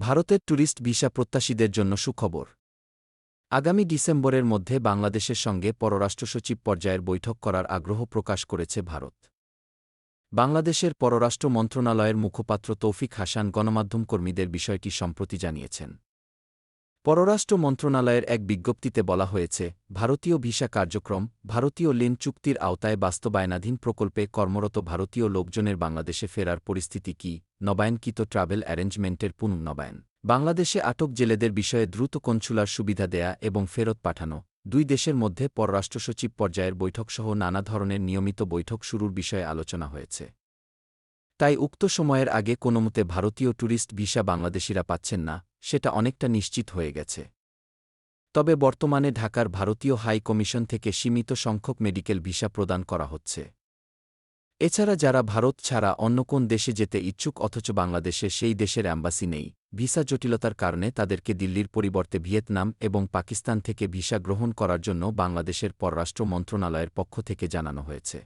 ভারতের tourist visa প্রত্যাশীদের জন্য সুখবর। আগামী ডিসেম্বরের মধ্যে বাংলাদেশের সঙ্গে পররাষ্ট্র সচিব পর্যায়ের বৈঠক করার আগ্রহ প্রকাশ করেছে ভারত। বাংলাদেশের পররাষ্ট্র মন্ত্রণালয়ের মুখপাত্র তৌফিক হাসান গণমাধ্যম কর্মীদের বিষয়টি সম্প্রতি জানিয়েছেন। পররাষ্ট্র মন্ত্রণালয়ের এক বিজ্ঞপ্তিতে বলা হয়েছে, ভারতীয় ভিসা কার্যক্রম, ভারতীয় লেন চুক্তির আওতায় বাস্তবায়নাধীন প্রকল্পে কর্মরত ভারতীয় লোকজনের বাংলাদেশে ফেরার পরিস্থিতি কি, নবায়নকৃত ট্রাভেল অ্যারেঞ্জমেন্টের পুনর্নবায়ন, বাংলাদেশে আটক জেলেদের বিষয়ে দ্রুত কনসুলার সুবিধা দেয়া এবং ফেরত পাঠানো, দুই দেশের মধ্যে পররাষ্ট্র সচিব পর্যায়ের বৈঠকসহ নানা ধরনের নিয়মিত বৈঠক শুরুর বিষয়ে আলোচনা হয়েছে। তাই উক্ত সময়ের আগে কোনোমতে ভারতীয় ট্যুরিস্ট ভিসা বাংলাদেশিরা পাচ্ছেন না সেটা অনেকটা নিশ্চিত হয়ে গেছে। তবে বর্তমানে ঢাকার ভারতীয় হাই কমিশন থেকে সীমিত সংখ্যক মেডিকেল ভিসা প্রদান করা হচ্ছে। এছাড়া যারা ভারত ছাড়া অন্য কোন দেশে যেতে ইচ্ছুক অথচ বাংলাদেশে সেই দেশের অ্যাম্বাসি নেই, ভিসা জটিলতার কারণে তাদেরকে দিল্লির পরিবর্তে ভিয়েতনাম এবং পাকিস্তান থেকে ভিসা গ্রহণ করার জন্য বাংলাদেশের পররাষ্ট্র মন্ত্রণালয়ের পক্ষ থেকে জানানো হয়েছে।